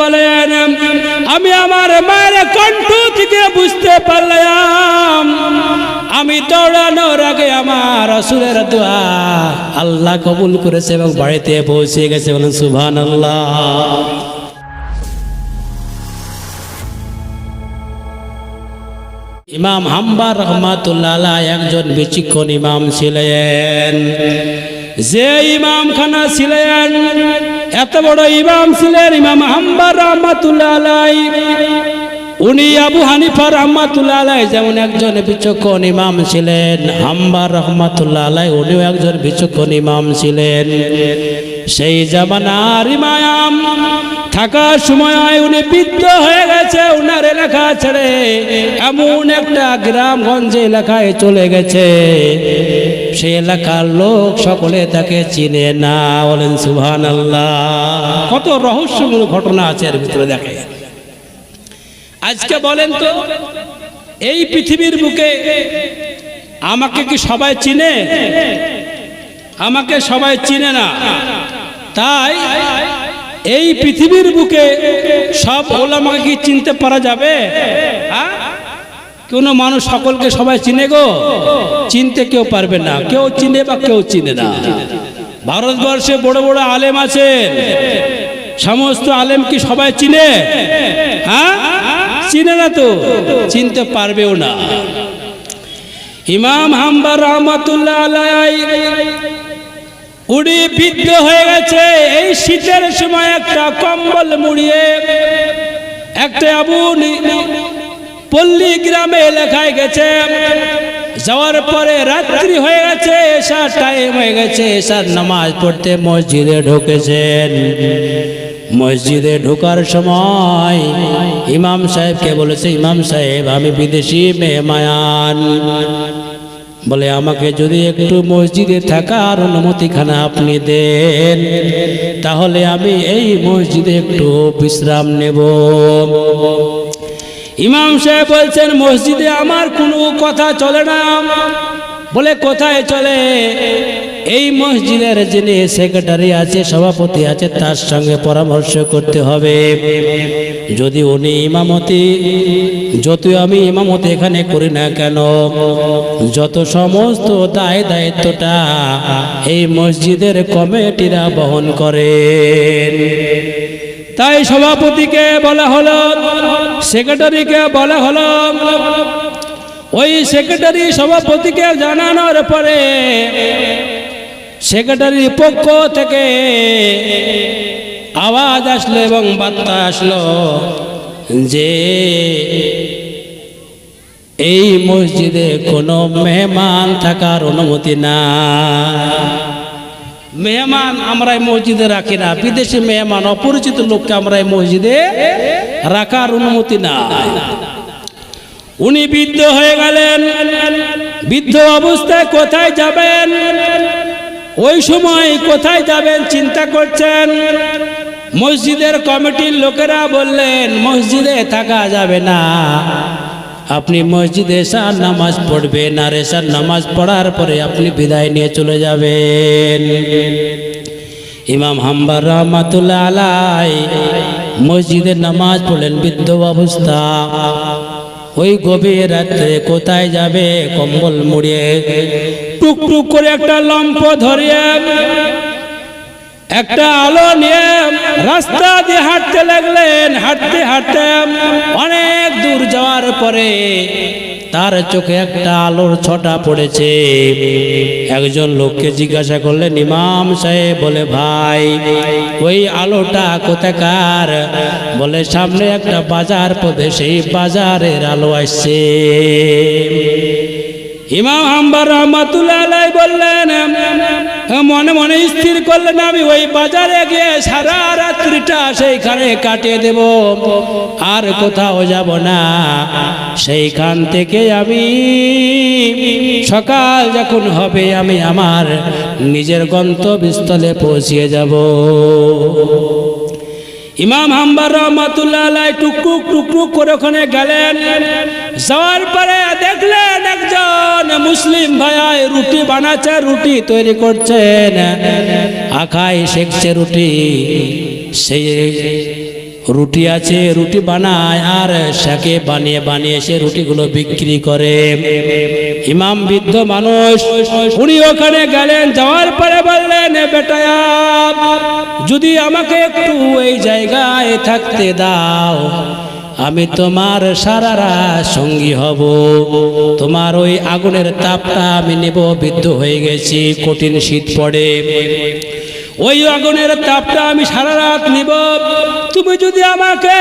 বলেন, আমি আমার মায়ের কণ্ঠ থেকে বুঝতে পারলাম, আমি দৌড়ানোর আগে আমার রসুলের দোয়া আল্লাহ কবুল করেছে এবং বাড়িতে পৌঁছে গেছে বলেন সুবহান আল্লাহ ইমাম হাম্বার রহমাতুল্লাহ একজন বিচিক্ষণ ইমাম ছিলেন। যে ইমাম খানা ছিলেন এত বড় ইমাম ছিলেন ইমাম হাম্বার রহমাতুল্লাহ উনি আবু হানিফা রহমাতুল্লাহ যেমন একজন বিচক্ষণ ইমাম ছিলেন হাম্বার রহমাতুল্লাহ উনিও একজন বিচক্ষণ ইমাম ছিলেন। সেই জামানার ইমাম থাকার সময় উনি বৃদ্ধ হয়ে গেছে, উনার এলাকা ছেড়ে এমন একটা গ্রামগঞ্জে এলাকায় চলে গেছে। সে এলাকার লোক সকলে তাকে চিনে না, বলেন সুহান আল্লাহ কত রহস্যমূল ঘটনা আছে এর ভিতরে দেখে আজকে বলেন তো, এই পৃথিবীর বুকে আমাকে কি সবাই চিনে? আমাকে সবাই চিনে না। তাই এই পৃথিবীর বুকে সব ওলামাকে কি চিনতে পারা যাবে? হ্যাঁ? কোনো মানুষ সকলকে সবাই চিনে গো? চিনতে কেউ পারবে না। কেউ চিনে বা কেউ চিনে না। ভারতবর্ষে বড় বড় আলেম আছেন সমস্ত আলেম কি সবাই চিনে? হ্যাঁ? চিনে না তো? চিনতে পারবেও না। ইমাম হাম্বার রহমতুল্লাহ আলাই উড়ি বৃদ্ধ হয়ে গেছে। এই শীতের সময় একটা কম্বল মুড়িয়ে একটা আবু পল্লী গ্রামে এলাকায় গেছে, যাওয়ার পরে রাত্রি হয়ে গেছে, এসার টাইম হয়ে গেছে, এসার নামাজ পড়তে মসজিদে ঢুকেছেন। মসজিদে ঢোকার সময় ইমাম সাহেবকে বলেছে, ইমাম সাহেব, আমি বিদেশি মেহমায়ান বলে, আমাকে যদি একটু মসজিদে থাকার অনুমতিখানা আপনি দেন, তাহলে আমি এই মসজিদে একটু বিশ্রাম নেব। ইমাম সাহেব বলছেন, মসজিদে আমার কোনো কথা চলে না। বলে, কোথায় চলে? এই মসজিদের যিনি সেক্রেটারি আছে, সভাপতি আছে, তার সঙ্গে পরামর্শ করতে হবে। যদি উনি ইমামতি, যতই আমি ইমামতি এখানে করি না কেন, যত সমস্ত দায় দায়িত্বটা এই মসজিদের কমিটিরা বহন করেন তাই সভাপতিকে বলা হলো সেক্রেটারিকে বলা হলো ওই সেক্রেটারি সভাপতিকে জানানোর পরে সেক্রেটারির পক্ষ থেকে আওয়াজ আসলো এবং বার্তা আসলো যে এই মসজিদে কোনো মেহমান থাকার অনুমতি না। মেহমান আমরা এই মসজিদে রাখি না। বিদেশি মেহমান, অপরিচিত লোককে আমরা এই মসজিদে রাখার অনুমতি না। উনি বৃদ্ধ হয়ে গেলেন। বৃদ্ধ অবস্থায় কোথায় যাবেন? ওই সময় কোথায় যাবেন চিন্তা করছেন? মসজিদের কমিটির লোকেরা বললেন, মসজিদে থাকা যাবে না। আপনি মসজিদে এসার নামাজ পড়বেন আর এসার নামাজ পড়ার পরে আপনি বিদায় নিয়ে চলে যাবেন। ইমাম হাম্বার রহমাতুল্লাহ আলাই মসজিদে নামাজ পড়লেন বৃদ্ধ অবস্থা। ওই গভীর রাত্রে কোথায় যাবে কম্বল মুড়িয়ে? টুকটুক টুক করে একটা লম্প ধরিয়ে, একটা আলো নিয়ে রাস্তা দিয়ে হাঁটতে লাগলেন। হাঁটতে হাঁটতে অনেক দূর যাওয়ার পরে তার চোখে একটা আলোর ছটা পড়েছে। একজন লোককে জিজ্ঞাসা করলেন, ইমাম সাহেব, বলে, ভাই, ওই আলোটা কোথাকার? বলে, সামনে একটা বাজার, পথে সেই বাজারের আলো আসছে। ইমাম হাম্বার রহমাতুল্লাহ বললেন মনে মনে স্থির করলেন আমি। ওই বাজারে গিয়ে সারা রাত্রিটা সেইখানে কাটিয়ে দেব। আর কোথাও যাব না। সেইখান থেকে আমি সকাল যখন হবে, আমি আমার নিজের গন্তব্যস্থলে পৌঁছিয়ে যাব। ইমাম হাম্বার রহমাতুল্লাহ আলাই টুকটুক টুকটুক করে ওখানে গেলেন। যাওয়ার পরে দেখলেন একজন মুসলিম ভাই রুটি বানাচ্ছে, রুটি তৈরি করছেন। আখাই শেখছে রুটি। সেই রুটি আছে, রুটি বানায়, আর শাকে বানিয়ে বানিয়ে সে রুটিগুলো বিক্রি করে। ইমাম বৃদ্ধ মানুষ, উনি ওখানে গেলেন, যাওয়ার পরে বললেন যদি আমাকে একটু এই জায়গায় থাকতে দাও, আমি তোমার সারারা সঙ্গী হব। তোমার ওই আগুনের তাপটা আমি নেব, বৃদ্ধ হয়ে গেছি, কঠিন শীত পড়ে। ওই আগুনের তাপটা আমি সারা রাত নিব। তুমি যদি আমাকে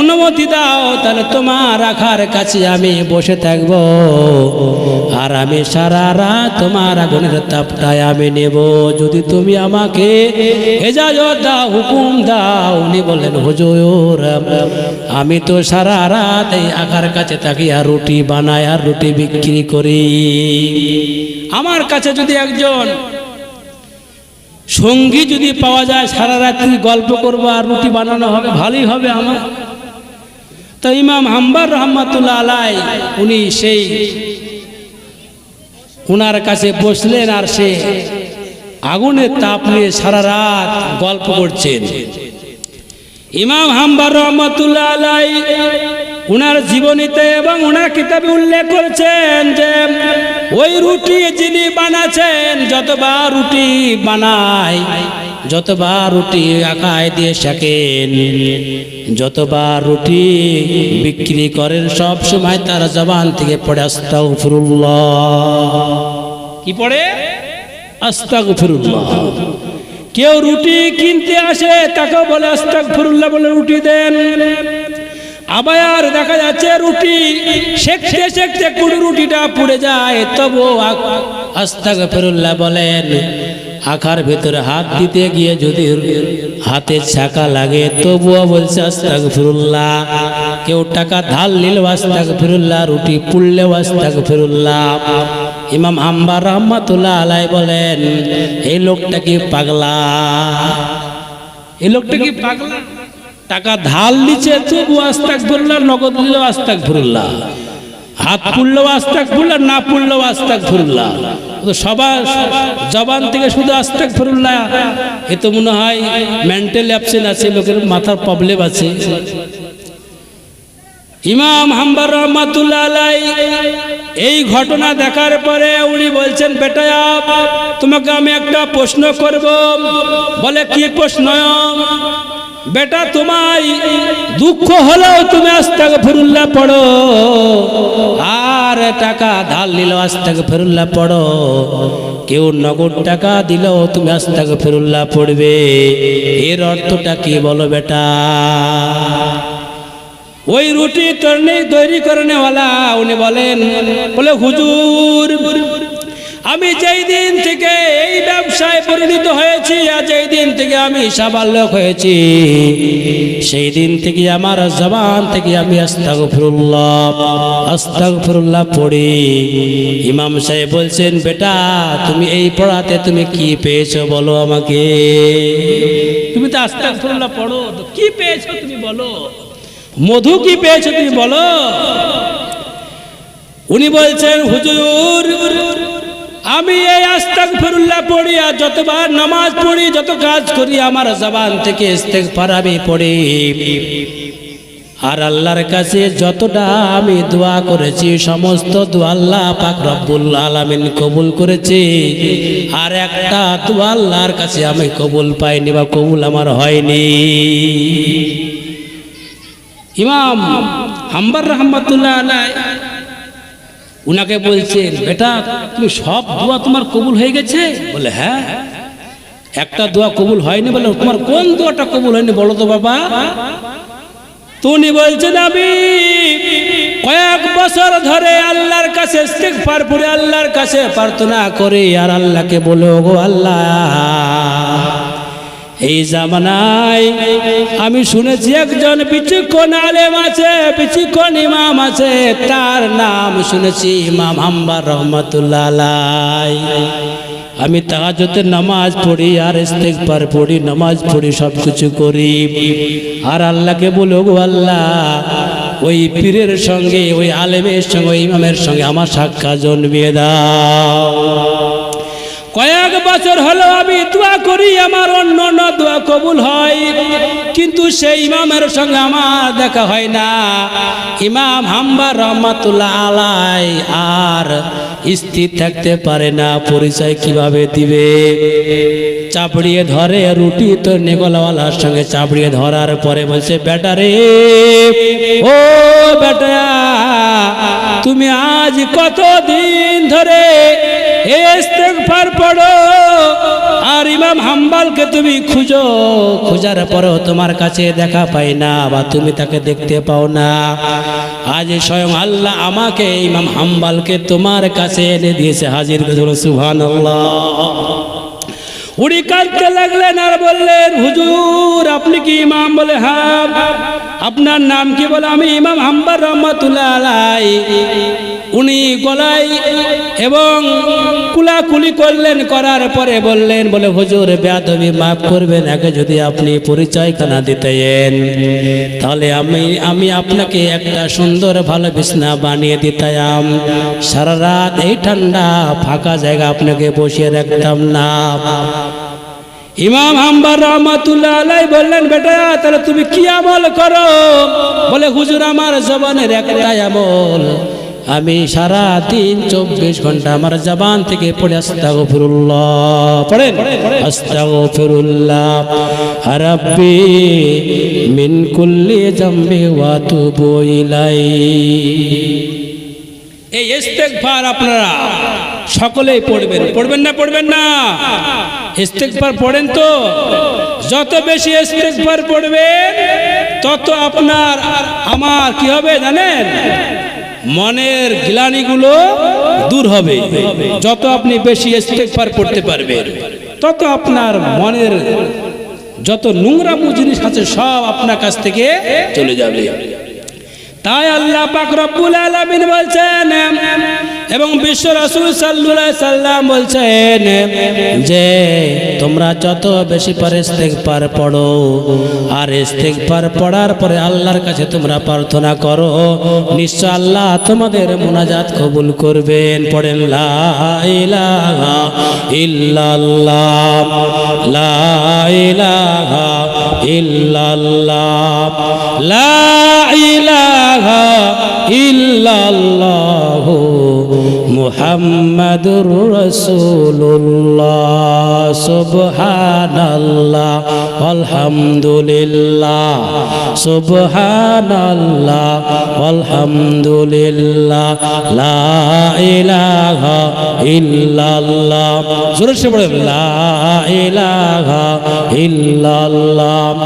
অনুমতি দাও, তাহলে তোমার রাখার কাছে আমি বসে থাকব। আর আমি সারা রাত তোমার আগুনের তাপটায় আমি নেব। যদি তুমি আমাকে এজাজত দাও, হুকুম দাও, উনি বললেন, হুজুর, আমি তো সারা রাত এই আকার কাছে থাকি আর রুটি বানাই আর রুটি বিক্রি করি। আমার কাছে যদি একজন সঙ্গী যদি পাওয়া যায়, সারা রাত্রি গল্প করব আর রুটি বানানো হবে? ভালোই হবে আমার। তো ইমাম হাম্বার রহমাতুল্লাহ আলাই উনি সেই উনার কাছে বসলেন আর সে আগুনের তাপ নিয়ে সারা রাত গল্প করছেন। ইমাম হাম্বার রহমতুল্লাহ আলাই উনার জীবনীতে এবং উনার কিতাবে উল্লেখ করেছেন যে, ওই রুটি যিনি বানাচ্ছেন যতবার রুটি বানায়, যতবার রুটি আকায় দিয়ে শাকেন যতবার রুটি বিক্রি করেন, সব সময় তার জবান থেকে পড়ে আস্তাগফিরুল্লাহ। কি পড়ে? আস্তাগফিরুল্লাহ। কেউ রুটি কিনতে আসে, তাকেও বলে আস্তাগফিরুল্লাহ বলে রুটি দেন। আবার দেখা যাচ্ছে রুটি। শেখতে শেখতে কোনো রুটিটা পুড়ে যায়, তবু আস্তাক ফেরুল্লাহ বলেন, আখার ভেতরে হাত দিতে গিয়ে যদি হাতে ছাকা লাগে, তবুও বলছে আস্তাক ফিরুল্লাহ কেউ টাকা ধার নিল আস্তাক ফিরুল্লাহ রুটি পুড়লেও আস্তাক ফিরুল্লাহ ইমাম আম্বার রহমাতুল্লাহ আলাই বলেন, এই লোকটা কি পাগলা? এই লোকটা কি পাগলা? টাকা ধার নিচে তবু আস্তাক ফুরল্লাহ নগদ নিলেও আস্তাক ফুরল্লাহ হাত পুড়লেও আস্তাক ফুরল্লাহ না পুড়লেও আস্তাক ফুরল্লাহ সবার জবান থেকে শুধু আস্তাক ফুরল্লাহ এ তো মনে হয় মেন্টাল অ্যাবসেন্ট আছে, লোকের মাথার প্রবলেম আছে। ইমাম হাম্বার রহমাতুল্লাহ এই ঘটনা দেখার পরে উনি বলছেন বেটায়া তোমাকে আমি একটা প্রশ্ন করব। বলে, কি প্রশ্ন? বেটা, তোমায় দুঃখ হলেও তুমি আস্তাক ফিরুল্লাহ পড়ো। আর টাকা ধার নিল আস্তাক ফিরুল্লাহ পড়ো। কেউ নগদ টাকা দিলেও তুমি আস্তাক ফিরুল্লাহ পড়বে। এর অর্থটা কি বলো বেটা? ওই রুটি তৈরি তৈরি করেনেওয়ালা উনি বলেন, বলে, হুজুর, আমি যেই দিন থেকে এই ব্যবসায় পরিণত হয়েছি আর যেই দিন থেকে আমি সাবালক হয়েছি। সেই দিন থেকে আমার জবান থেকে আমি আস্তাগ ফিরুল্লাহ আস্তাগ ফিরুল্লাহ পড়ি। ইমাম সাহেব বলছেন, বেটা, তুমি এই পড়াতে তুমি কি পেয়েছ বলো আমাকে? তুমি তো আস্তাগ ফিরুল্লাহ পড়ো কি পেয়েছ তুমি বলো? মধু কি পেয়েছ তুমি বলো? উনি বলছেন, হুজুর আমি এই আস্তাক ফেরুল্লাহ পড়ি আর যতবার নামাজ পড়ি, যত কাজ করি, আমার জবান থেকে ইস্তেগফার আমি পড়ি। আর আল্লাহর কাছে যতটা আমি দোয়া করেছি, সমস্ত দোয়া আল্লাহ পাক রব্বুল আলামিন কবুল করেছি। আর একটা দোয়া আল্লাহর কাছে আমি কবুল পাইনি বা কবুল আমার হয়নি। ইমাম হাম্বার রহমতুল্লাহ আলাই উনাকে বলছেন, বেটা, তুমি সব দোয়া তোমার কবুল হয়ে গেছে? বলে হ্যাঁ। একটা দোয়া কবুল হয়নি। বলে, তোমার কোন দোয়াটা কবুল হয়নি বলো তো বাবা? তুমি বলছেন আমি, কয়েক বছর ধরে আল্লাহর কাছে আল্লাহর কাছে প্রার্থনা করে, আর আল্লাহকে বলো গো আল্লাহ। এই জামানায় আমি শুনেছি একজন বিচক্ষণ আলেম আছে বিচক্ষণ ইমাম আছে, তার নাম শুনেছি ইমাম হাম্বার রহমতুল্লাহ। আমি তাহাজতে নামাজ পড়ি আর ইস্তেগফার পড়ি, নামাজ পড়ি সব কিছু করি আর আল্লাহকে বলো গো আল্লাহ, ওই পীরের সঙ্গে, ওই আলেমের সঙ্গে, ওই ইমামের সঙ্গে আমার সাক্ষাৎ জন্মিয়ে দাও কয়েক বছর হলো আমি দোয়া করি, আমার অন্য অন্য দোয়া কবুল হয়। কিন্তু সেই ইমামের সঙ্গে আমার দেখা হয় না। ইমাম হাম্বার রহমাতুল্লাহ আলাই আর স্থির থাকতে পারে না, পরিচয় কীভাবে দিবে? চাপড়িয়ে ধরে, রুটি তো নেগলাওয়ালার সঙ্গে চাপড়িয়ে ধরার পরে বলছে, বেটা রে, ও বেটা, তুমি আজ কতদিন ধরে ইস্তেগফার পড়ো। আর ইমাম হাম্বালকে তুমি খুঁজো। খোঁজার পরেও তোমার কাছে দেখা পাই না বা তুমি তাকে দেখতে পাও না। আজ স্বয়ং আল্লাহ আমাকে ইমাম হাম্বালকে তোমার কাছে এনে দিয়েছে। হাজির সুহান উনি কাঁদতে লাগলেন আর বললেন, হুজুর, আপনি কি ইমাম? বলে হ্যাঁ। আপনার নাম কি? বলে, আমি ইমাম হাম্বার রহমতুল্লাহ আলাই উনি গলায় এবং কুলাকুলি করলেন, করার পরে বললেন, বলে, হুজুর, বেয়াদবি মাফ করবেন, আগে যদি আপনি পরিচয়খানা দিতেন, তাহলে আমি আমি আপনাকে একটা সুন্দর, ভালো বিছনা বানিয়ে দিতাম। সারা রাত এই ঠান্ডা, ফাঁকা জায়গা আপনাকে বসিয়ে রাখতাম না। ইমাম হাম্বার রহমাতুল্লাহ আলাই বললেন, বেটা, তাহলে তুমি কি আমল করো? বলে, হুজুর, আমার জবানের একটাই আমল আমি সারা দিন চব্বিশ ঘণ্টা আমার জবান থেকে পড়ে আস্তাগো ফিরুল্লাহ ফিরুল্লাহ রাব্বি মিন জামবি ওয়া তুবু ইলাই এই আপনারা সকলেই পড়বেন। পড়বেন না পড়বেন না। ইস্তেগফার পড়েন তো। যত বেশি ইস্তেগফার পড়বেন, তত আপনার, আমার কি হবে জানেন? মনের গ্লানিগুলো দূর হবে। যত আপনি বেশি স্টেপার করতে পারবেন, তত আপনার মনের যত নোংরা জিনিস আছে সব আপনার কাছ থেকে চলে যাবে। তাই আল্লাহ পাক রব্বুল আলামিন বলছেন এবং বিশ্ব রাসূল আলাইহি সাল্লাম বলছেন যে, তোমরা যত বেশি পারে ইস্তেগফার পড়ো, আর ইস্তেগফার পড়ার পরে আল্লাহর কাছে তোমরা প্রার্থনা করো, নিশ্চয় আল্লাহ তোমাদের মোনাজাত কবুল করবেন। পড়েন, লা ইলাহা ইল্লাল্লাহ, লা লা ইল্লাল্লাহ মুহাম্মাদুর রাসূলুল্লাহ, সুবহানাল্লাহ, আলহামদুলিল্লাহ সুবহানাল্লাহ, আলহামদুলিল্লাহ, লা ইলাহা ইল্লাল্লাহ। জোরে সে পড়ে লা ইলাহা ইল্লাল্লাহ,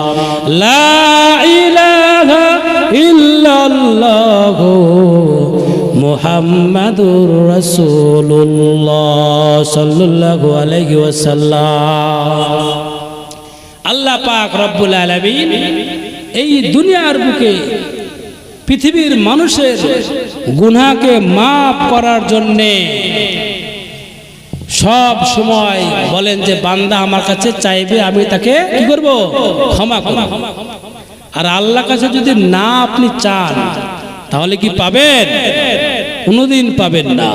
লা ইলাহা ইল্লাল্লাহ। মুহাম্মাদুর রাসূলুল্লাহ সাল্লাল্লাহু আলাইহি ওয়াসাল্লাম। আল্লাহ পাক রব্বুল আলামিন এই দুনিয়ার বুকে পৃথিবীর মানুষের গুনাহকে মাফ করার জন্যে সব সময় বলেন যে, বান্দা আমার কাছে চাইবে, আমি তাকে কি করব? ক্ষমা ক্ষমা আর আল্লাহ কাছে যদি না আপনি চান, তাহলে কি পাবেন? কোনোদিন পাবেন না।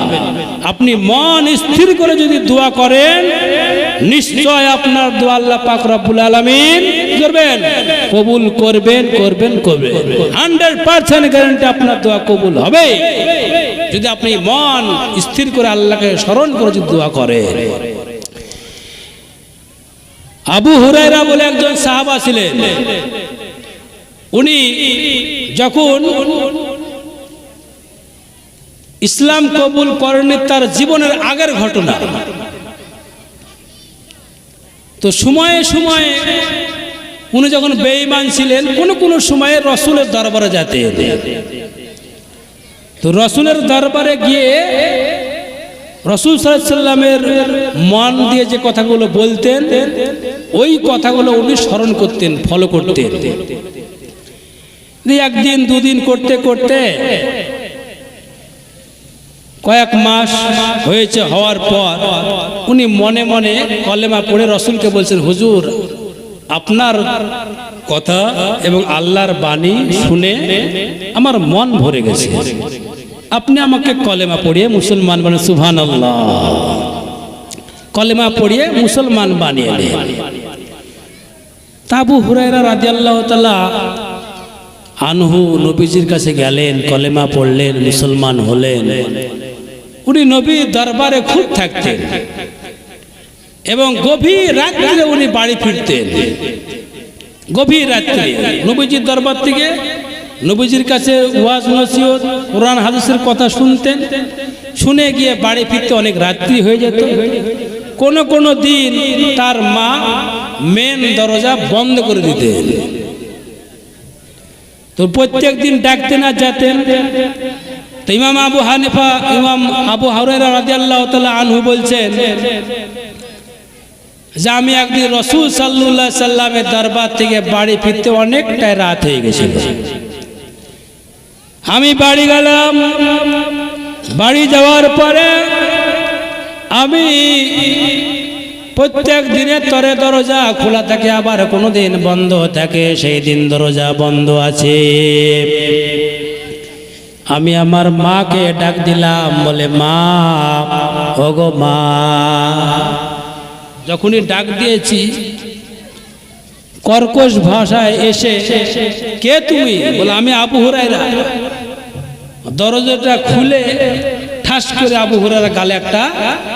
আপনি মন স্থির করে যদি দোয়া করেন, নিশ্চয় আপনার দোয়া আল্লাহ পাক রব্বুল আলামিন করবেন। কবুল করবেন করবেন করবেন। হান্ড্রেড পার্সেন্ট গ্যারান্টি আপনার দোয়া কবুল হবে। যদি আপনি মন স্থির করে আল্লাহকে স্মরণ করে যদি দোয়া করেন। আবু হুরাইরা বলে একজন সাহাবা ছিলেন। উনি যখন ইসলাম কবুল করেনি তার জীবনের আগের ঘটনা। তো সময়ে সময়ে উনি যখন বেঈমান ছিলেন, কোন কোন সময়ে রসুলের দরবারে যেতেন তো রসুলের দরবারে গিয়ে রসুল সাল্লামের মন দিয়ে যে কথাগুলো বলতেন, ওই কথাগুলো উনি স্মরণ করতেন, ফলো করতেন। একদিন, দুদিন করতে করতে কয়েক মাস হয়েছে হওয়ার পর উনি মনে মনে কলেমা পড়ে রসুলকে বলছেন, হুজুর, আপনার কথা এবং আল্লাহর বাণী শুনে আমার মন ভরে গেছে। আপনি আমাকে কলেমা পড়িয়ে মুসলমান মানে সুভান আল্লাহ কলেমা পড়িয়ে মুসলমান বানিয়ে নেন তাবু হুরাইরা রাদিয়াল্লাহু তাআলা আনহু নবীজির কাছে গেলেন, কলেমা পড়লেন, মুসলমান হলেন। উনি নবীর দরবারে খুব থাকতেন। এবং গভীর রাত্রে উনি বাড়ি ফিরতেন। গভীর রাত্রে নবীজির দরবার থেকে নবীজির কাছে ওয়াজ, নসিহত, কোরআন, হাদিসের কথা শুনতেন। শুনে গিয়ে বাড়ি ফিরতে অনেক রাত্রি হয়ে যেত। কোনো কোনো দিন তার মা মেন দরজা বন্ধ করে দিতেন। তো প্রত্যেক দিন ডাকতেন আর যেতেন। তো ইমাম আবু হানিফা, ইমাম আবু হাওরেরা রাদিয়াল্লাহু তাআলা আনহু বলছেন যে আমি একদিন রসুল সাল্লাহ সাল্লামের দরবার থেকে বাড়ি ফিরতে অনেকটাই রাত হয়ে গেছিল। আমি বাড়ি গেলাম। বাড়ি যাওয়ার পরে আমি প্রত্যেক দিনের তরে দরজা খোলা থাকে, আবার কোনো দিন বন্ধ থাকে, সেই দিন দরজা বন্ধ আছে। আমি আমার মাকে ডাক দিলাম, বলে, মা, ওগো মা। যখনই ডাক দিয়েছি, কর্কশ ভাষায় এসে, কে তুমি? বলে, আমি আবু হুরাইরা দরজাটা খুলে ঠাস করে আবু হুরাইরা গালে একটা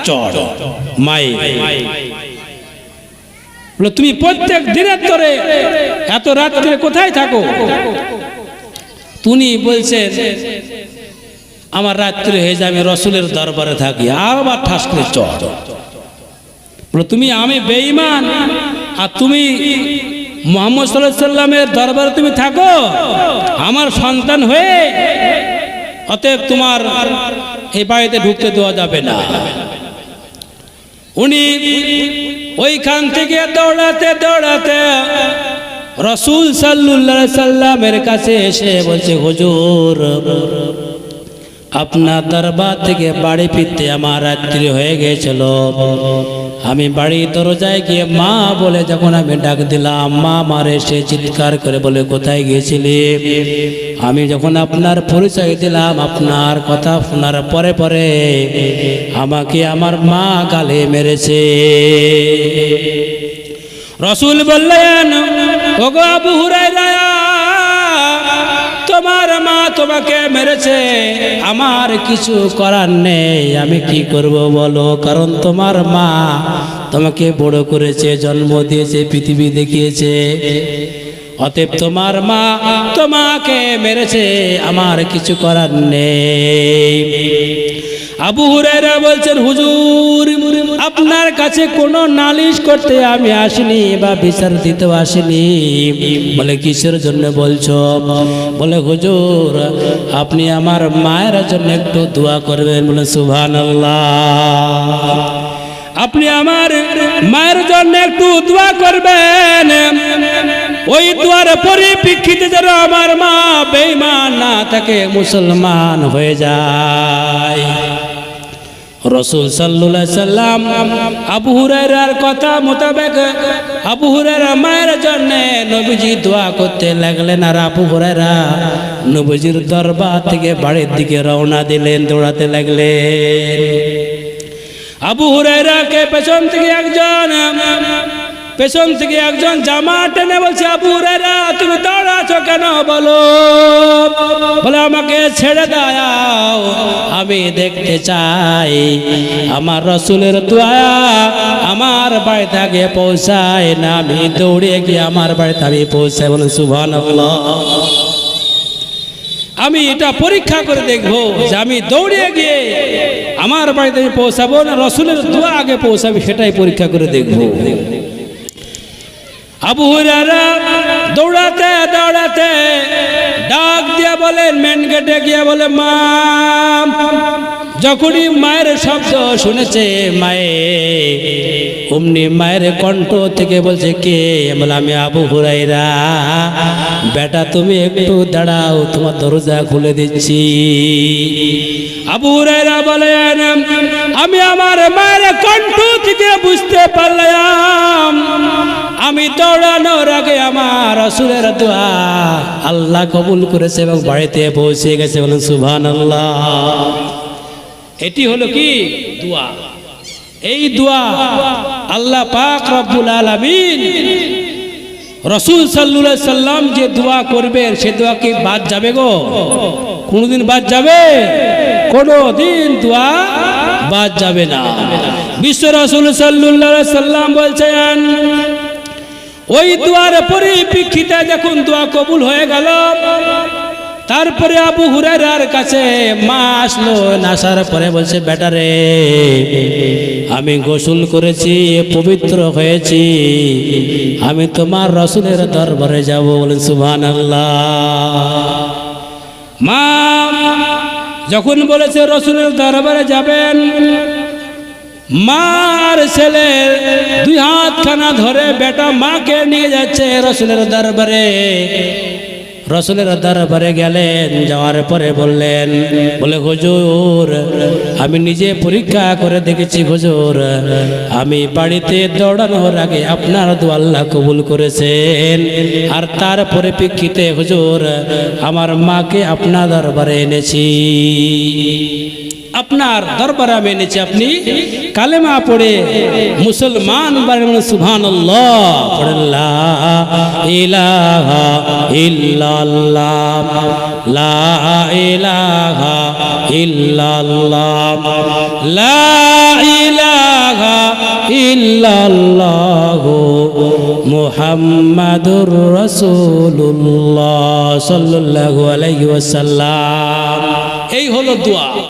চড় মাই বলে, তুমি প্রত্যেক দিনের তরে এত রাত্রে কোথায় থাকো? তুমি বলছেন, আমার রাত্রি হয়ে যায়, আমি রসুলের দরবারে থাকি, আবার ঠাস করে চড় তুমি, আমি বেঈমান, আর তুমি মোহাম্মদ সাল্লামের দরবারে তুমি থাকো, আমার সন্তান হয়ে অতএব তোমার এই বাড়িতে ঢুকতে দেওয়া যাবে না। উনি ওইখান থেকে দৌড়াতে দৌড়াতে রসুল সাল্লাহ সাল্লামের কাছে এসে বলছে, হুজুর, আপনার দরবার থেকে বাড়ি ফিরতে আমার রাত্রি হয়ে গেছিল আমি বাড়ির দরজায় গিয়ে মা বলে যখন আমি ডাক দিলাম, মা আমার এসে চিৎকার করে বলে, কোথায় গিয়েছিলি? আমি যখন আপনার পরিচয় দিলাম, আপনার কথা শোনার পরে পরে আমাকে আমার মা গালে মেরেছে। রসুল বললেন ওগো তোমার মা তোমাকে মেরেছে, আমার কিছু করার নেই, আমি কি করব বলো? কারণ তোমার মা তোমাকে বড় করেছে, জন্ম দিয়েছে, পৃথিবী দেখিয়েছে। অতএব তোমার মা তোমাকে মেরেছে, আমার কিছু করার নেই। আবু হুরাইরা বলছেন, হুজুর, আপনার কাছে কোনো নালিশ করতে আমি আসিনি বা বিচার দিতে আসিনি। বলে, কিসের জন্য বলছো? বলে, হুজুর, আপনি আমার মায়ের জন্য একটু দোয়া করবেন। বলে সুভান আপনি আমার মায়ের জন্য একটু দোয়া করবেন। ওই দুয়ার পরিপ্রেক্ষিতে যেন আমার মা বেইমান না তাকে মুসলমান হয়ে যায়। রসুল সাল্লাম আবু হুরার কথা মোতাবেক আবু হুরার মায়ের জন্য নবীজি দোয়া করতে লাগলেন আর আবু হুরারা নবীজির দরবার থেকে বাড়ির দিকে রওনা দিলেন, দৌড়াতে লাগলেন। আবু হুরাইরাকে পেছন থেকে একজন পেছন থেকে একজন জামা টেনে বলছে, আবু হুরাইরা তুমি দাঁড়াছো কেন? বলো। বলে, আমাকে ছেড়ে দাও। আমি দেখতে চাই। আমার রসুলের দোয়া আমার বাড়িতে আগে পৌঁছায় না, আমি দৌড়ে গিয়ে আমার বাড়িতে আমি পৌঁছাই বলে সুভান আমি এটা পরীক্ষা করে দেখব যে আমি দৌড়ে গিয়ে আমার বাড়িতে আমি পৌঁছাবো না, রসুলের দোয়া আগে পৌঁছাবি, সেটাই পরীক্ষা করে দেখব। আবু হুরারা দৌড়াতে দৌড়াতে ডাক দিয়া বলেন মেন গেটে গিয়ে বলে মা যখনই মায়ের শব্দ শুনেছে মায়ে, অমনি মায়ের কণ্ঠ থেকে বলছে, কে? বলে আমি আবু হুরাইরা বেটা, তুমি একটু দাঁড়াও, তোমার দরজা খুলে দিচ্ছি। আবু হুরাইরা বলে, আমি আমার মায়ের কণ্ঠ থেকে বুঝতে পারলাম। আমি দৌড়ানোর আগে আমার রসুলের দোয়া আল্লাহ কবুল করেছে এবং বাড়িতে পৌঁছে গেছে বলেন সুভান আল্লাহ এটি হলো কি? দোয়া। এই দোয়া আল্লাহ পাক রব্বুল আলামিন রসুল সাল্লুল্লাহ সাল্লাম যে দোয়া করবেন সে দোয়া কি বাদ যাবে গো? কোনোদিন বাদ যাবে? কোনোদিন দোয়া বাদ যাবে না। বিশ্ব রসুল সাল্লুল্লাহ সাল্লাম বলছেন, ওই দোয়ার পরিপ্রেক্ষিতে যখন দোয়া কবুল হয়ে গেল। তারপরে আবু হুরার কাছে মা আসলো নাসার পরে বলছে বেটারে আমি গোসল করেছি, পবিত্র হয়েছি, আমি তোমার রসুলের দরবারে যাব। বলেন সুবহান মা যখন বলেছে, রসুলের দরবারে যাবেন? মার ছেলে দুই হাতখানা ধরে বেটা মাকে নিয়ে যাচ্ছে রসুলের দরবারে। রসুলের দরবারে গেলেন, যাওয়ার পরে বললেন, বলে, হুজুর, আমি নিজে পরীক্ষা করে দেখেছি, হুজুর। আমি বাড়িতে দৌড়ানোর আগে আপনার দু আল্লাহ কবুল করেছেন। আর তার পরিপ্রেক্ষিতে, হুজুর, আমার মাকে আপনার দরবারে এনেছি। আপনার দরবারে আমি এনেছি। আপনি কালেমা পড়ে মুসলমান সুভান লা ইলাহা ইল্লাল্লাহ। মুহাম্মাদুর রাসূলুল্লাহ সাল্লাল্লাহু আলাইহি ওয়াসাল্লাম। এই হলো দোয়া।